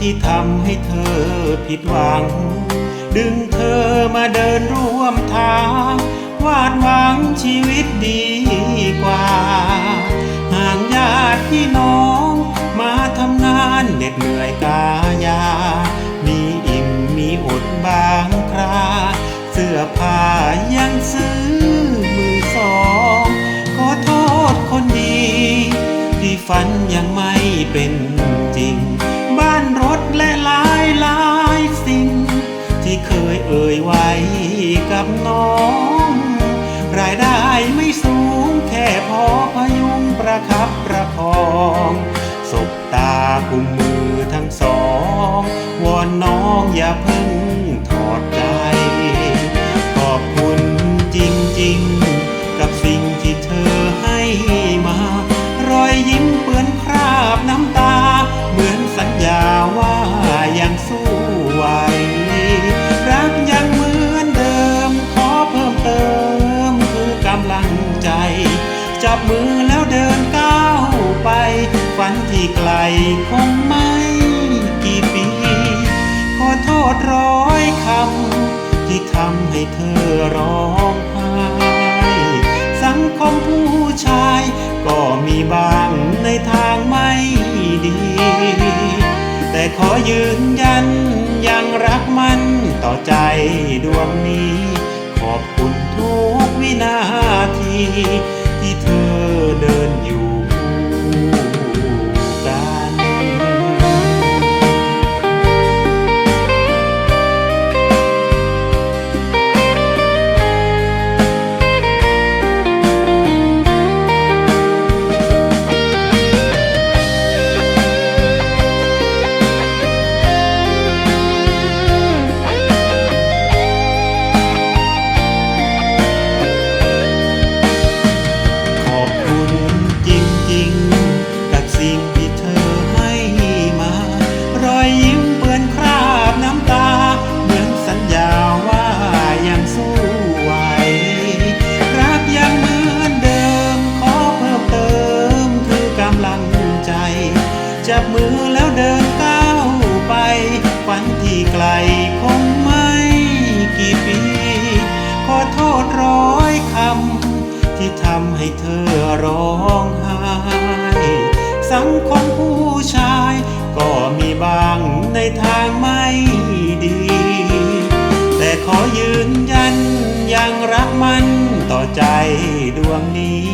ที่ทำให้เธอผิดหวัง ดึงเธอมาเดินร่วมทาง วาดหวังชีวิตดีกว่า ห่างญาติพี่น้อง มาทำงานเหน็ดเหนื่อยกายา มีอิ่มมีอดบางครา เสื้อผ้ายังซื้อมือสองขอโทษคนดี ที่ฝันยังไม่เป็น เคยเอ่ยไว้กับน้อง รายได้ไม่สูงแค่พอพยุงประคับประคองสบตาคุมมือทั้งสอง วอนน้องอย่าเพิ่ง เดินก้าวไป ฝันที่ไกลคงไม่กี่ปี ขอโทษร้อยคำที่ทำให้เธอร้องไห้สังคมผู้ชาย ก็มีบางในทางไม่ดี แต่ขอยืนยันยังรักมันต่อใจดวงนี้ ขอบคุณทุกวินาที ลคงไม่กี่ปี ขอโทษร้อยคำ ที่ทำให้เธอร้องไห้สังคมผู้ชาย ก็มีบางในทางไม่ดี แต่ขอยืนยันยังรักมันต่อใจดวงนี้